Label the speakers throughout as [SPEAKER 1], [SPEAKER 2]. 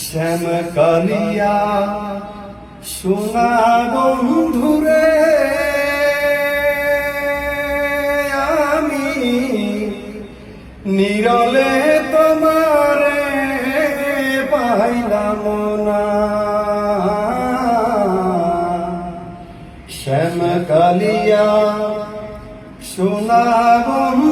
[SPEAKER 1] শ্যাম কালিয়া সোনা বন্ধুরে আমি নিরলে তোমারে পাইলাম না। শ্যাম কালিয়া সোনা বন্ধুরে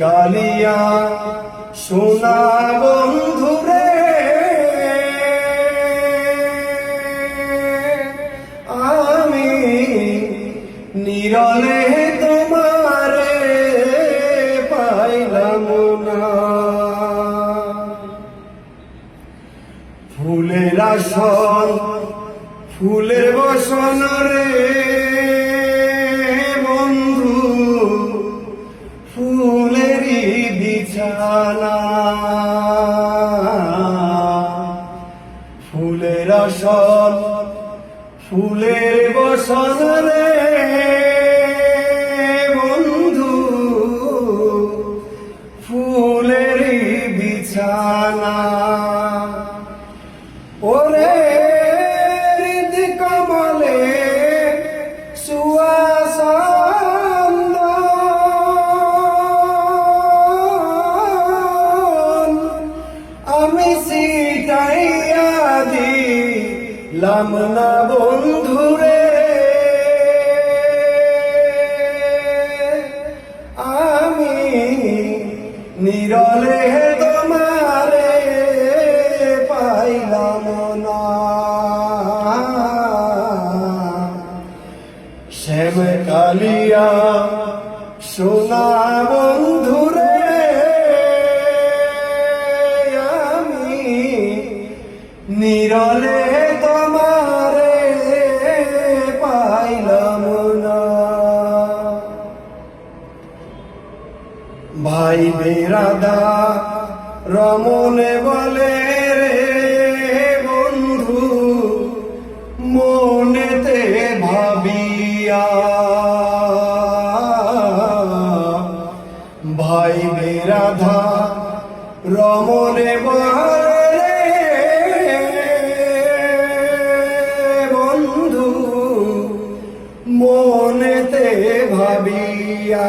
[SPEAKER 1] কালিয়া সোনা বন্ধুরে আমি নিরলে তোমারে পাইলাম না। ফুলের আসন ফুলের বসন রে। আসন ফুলের বসন রে বন্ধু। ফুলের বিছানা ওরে দিলাম না বন্ধুরে আমি নিরলে তোমারে পাইলাম না। শ্যাম কালিয়া সোনা বন্ধুরে আমি নিরলে ভাই বেরাদা রমনে বলে রে বন্ধু, মনেতে ভাবিয়া। ভাই বেরাধা রমনে বলে বন্ধু, মনেতে ভাবিয়া।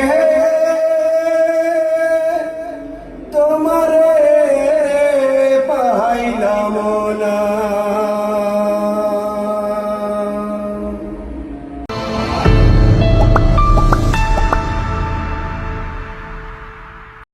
[SPEAKER 1] hey.